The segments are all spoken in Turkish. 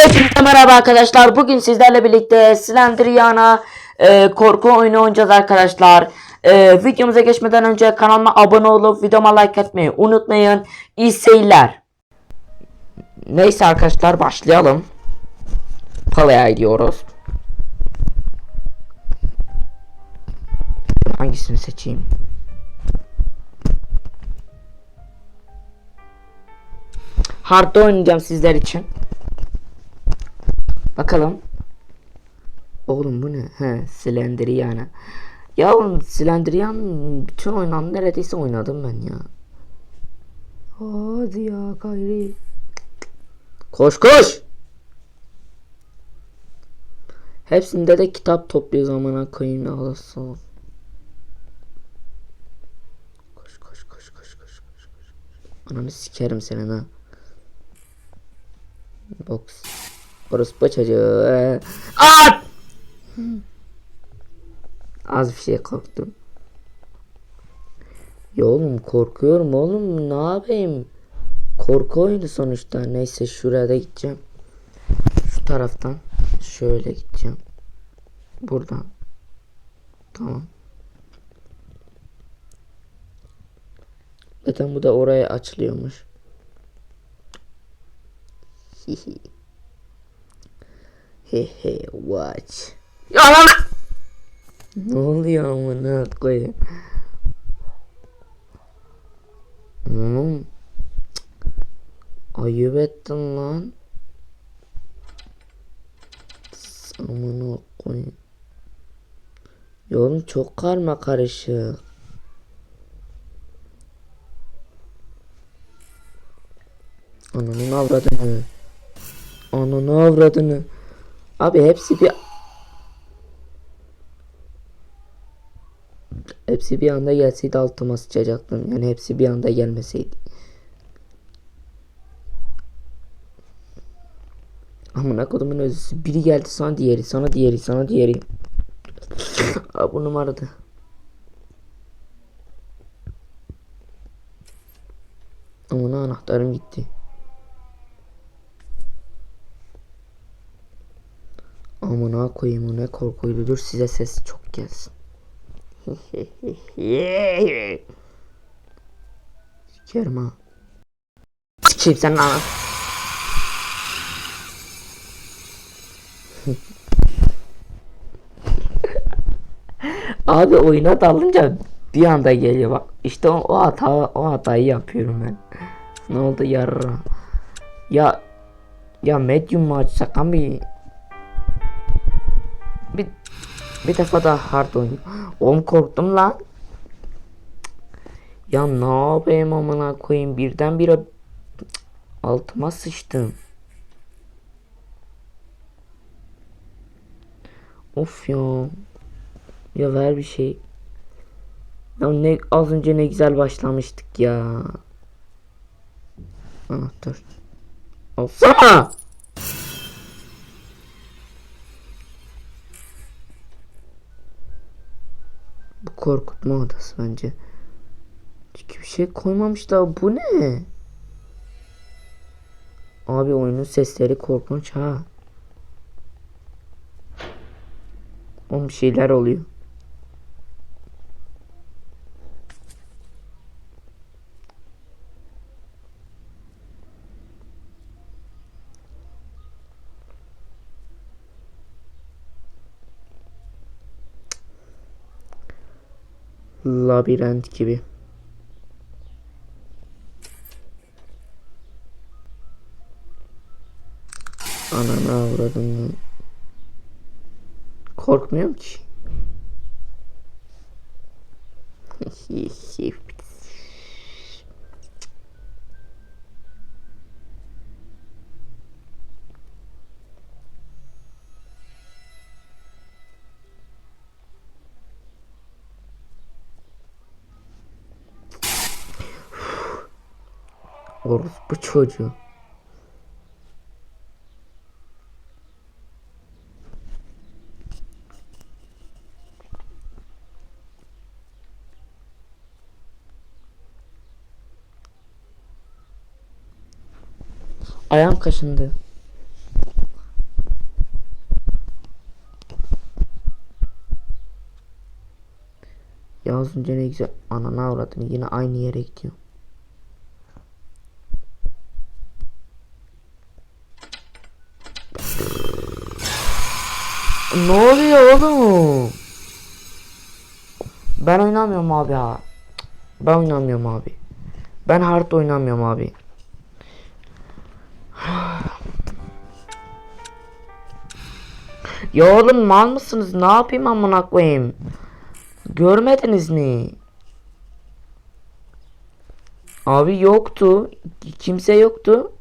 Hepinize merhaba arkadaşlar. Bugün sizlerle birlikte Slendriana e, korku oyunu oynayacağız arkadaşlar. E, videomuza geçmeden önce kanalıma abone olup videoma like etmeyi unutmayın. İyi seyirler. Neyse arkadaşlar başlayalım. Palaya gidiyoruz. Hangisini seçeyim? Hard'da oynayacağım sizler için. Bakalım. Oğlum bu ne? He, Slendriana. Ya oğlum Slendrian bütün oyunları neredeyse oynadım ben ya. Hadi ya gayri. Koş koş. Hepsinde de kitap topluyor zamana koyayım ne olursa. Koş koş koş koş koş koş koş. Ananı sikerim senin ha. Box. Orospu çocuğu. At! Az bir şey korktum. Ya oğlum korkuyorum oğlum ne yapayım? Korku oyunu sonuçta. Neyse şuraya da gideceğim. Şu taraftan şöyle gideceğim. Buradan. Tamam. Zaten bu da oraya açılıyormuş. Hihi. Hehe watch. Ya lan! Ne oluyor amına koyayım? Oğlum. Ayıp ettin lan. Amına koyayım. Ya oğlum çok karma karışık. Ananın avradını. Ananı avradını. Abi hepsi bir Hepsi bir anda gelseydi altıma sıçacaktım. Yani hepsi bir anda gelmeseydi. Amına kodumun özüsü. Biri geldi sana diğeri, sana diğeri, sana diğeri. Aa, bu numaradı. Amına anahtarım gitti. Amına koyayım ne korkuydu. Size ses çok gelsin. Sikerim ha. Sikeyim sen lan. Abi oyuna dalınca bir anda geliyor bak. İşte o, o hata o hatayı yapıyorum ben. Ne oldu yarra? Ya ya medium mu açsak abi? Bir defa daha hard oyun. Oğlum korktum lan. Ya ne yapayım amına koyayım birden bire altıma sıçtım. Of ya. Ya ver bir şey. Ya ne az önce ne güzel başlamıştık ya. Anahtar. Alsana. Korkutma odası bence. Çünkü bir şey koymamışlar. Bu ne? Abi oyunun sesleri korkunç ha. Oğlum bir şeyler oluyor. Labirent gibi. Ananı avradım. Korkmuyorum ki. Orospu çocuğu. Ayağım kaşındı. Ya az önce ne güzel anana avradım yine aynı yere gidiyorum. Ne oluyor oğlum? Ben oynamıyorum abi ya. Ben oynamıyorum abi. Ben hard oynamıyorum abi. Ya oğlum mal mısınız? Ne yapayım amına koyayım? Görmediniz mi? Abi yoktu. Kimse yoktu.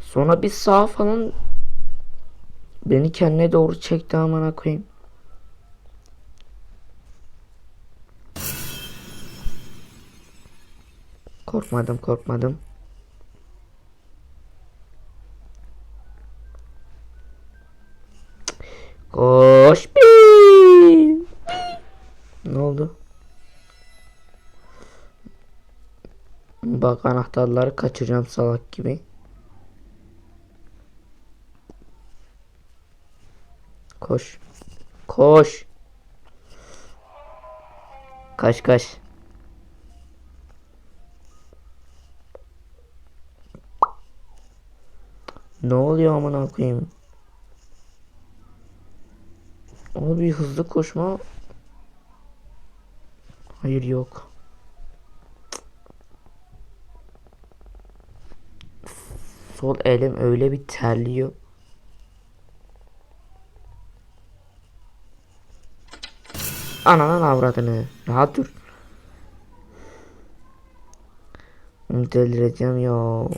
Sonra bir sağ falan beni kendine doğru çekti amına koyayım. Korkmadım korkmadım. Koş. Ne oldu? Bak anahtarları kaçıracağım salak gibi. Koş. Koş. Kaç kaç. Ne oluyor amına koyayım? Ama bir hızlı koşma. Hayır yok. Sol elim öyle bir terliyor. Ananın avradını. Rahat dur. Delireceğim ya.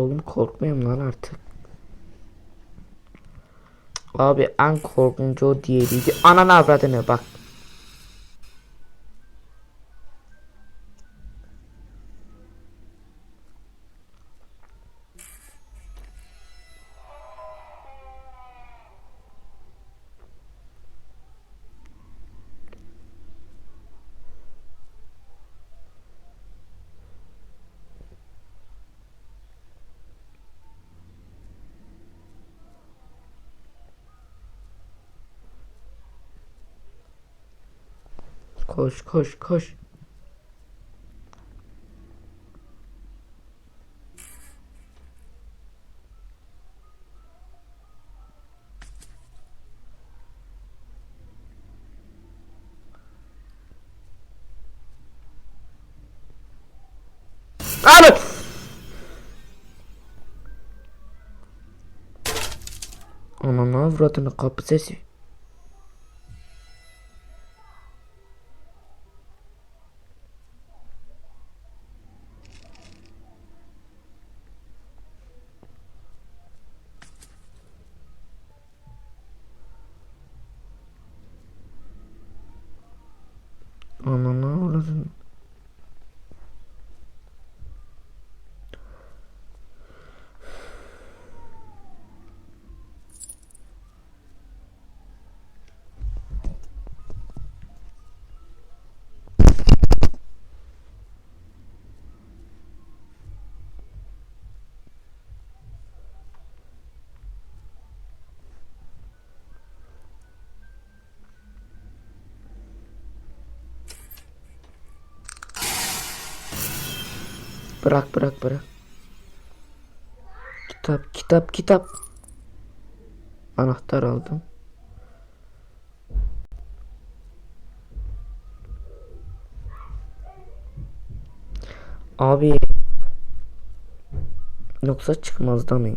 Oğlum korkmuyorum lan artık. Abi en korkunç o diğeriydi. Ananı avradını bak. Koş koş koş. Abi! Ananı avradını kapı sesi. Bırak bırak bırak. Kitap kitap kitap. Anahtar aldım. Abi yoksa çıkmaz da mı?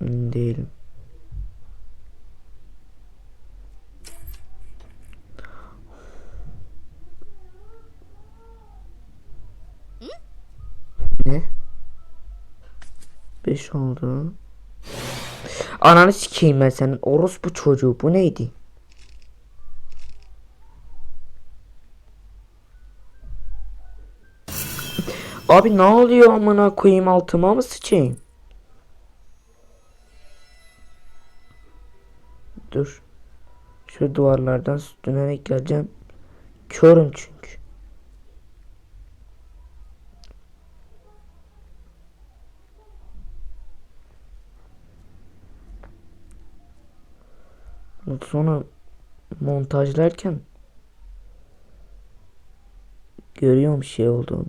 Emin Değilim. Ne? 5 oldu. Ananı sikeyim ben senin. Orospu çocuğu. Bu neydi? Abi ne oluyor amına koyayım altıma mı sıçayım? Dur. Şu duvarlardan dönerek geleceğim. Körüm çünkü. Sonra montajlarken görüyorum şey olduğunu.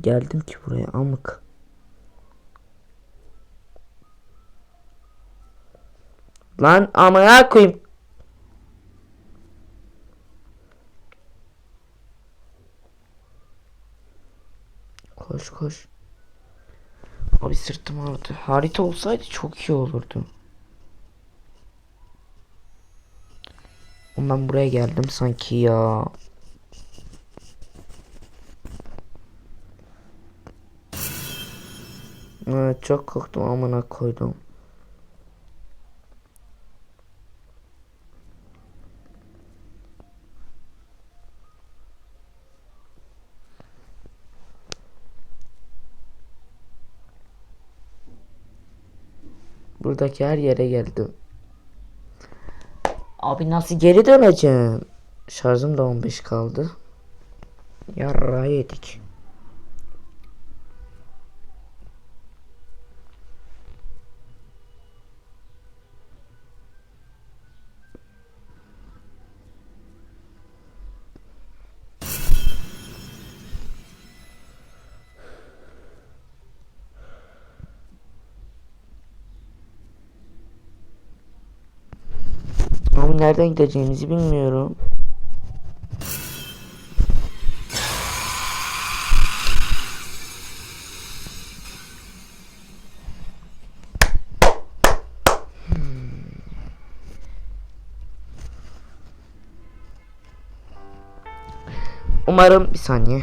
Geldim ki buraya amık. Lan amına koyayım. Koş koş. Abi sırtım ağrıdı. Harita olsaydı çok iyi olurdu. Ben buraya geldim sanki ya. Evet, çok korktum amına koydum. Buradaki her yere geldim. Abi nasıl geri döneceğim? Şarjım da 15 kaldı. Yarrağı yedik. Nereden gideceğimizi bilmiyorum. Umarım bir saniye.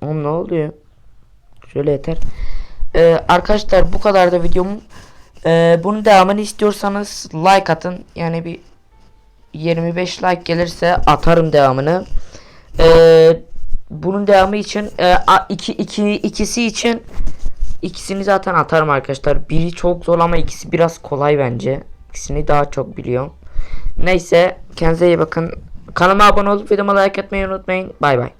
Oğlum ne oluyor? Şöyle yeter. Ee, arkadaşlar bu kadar da videom. Ee, bunun devamını istiyorsanız like atın. Yani bir 25 like gelirse atarım devamını. Ee, bunun devamı için e, iki, iki, ikisi için ikisini zaten atarım arkadaşlar. Biri çok zor ama ikisi biraz kolay bence. İkisini daha çok biliyorum. Neyse kendinize iyi bakın. Kanalıma abone olup videoma like atmayı unutmayın. Bay bay.